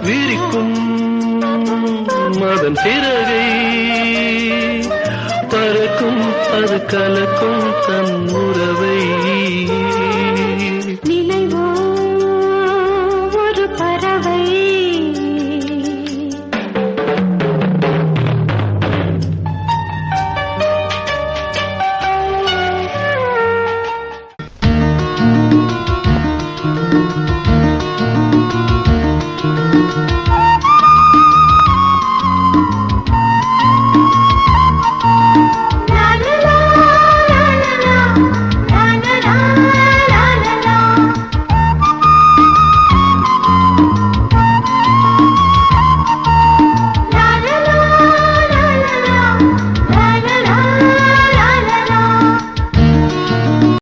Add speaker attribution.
Speaker 1: விரிக்கும் மதன் சிறகை. பறக்கும் அது கலக்கும் தன் உறவை.
Speaker 2: நினைவோ ஒரு thank you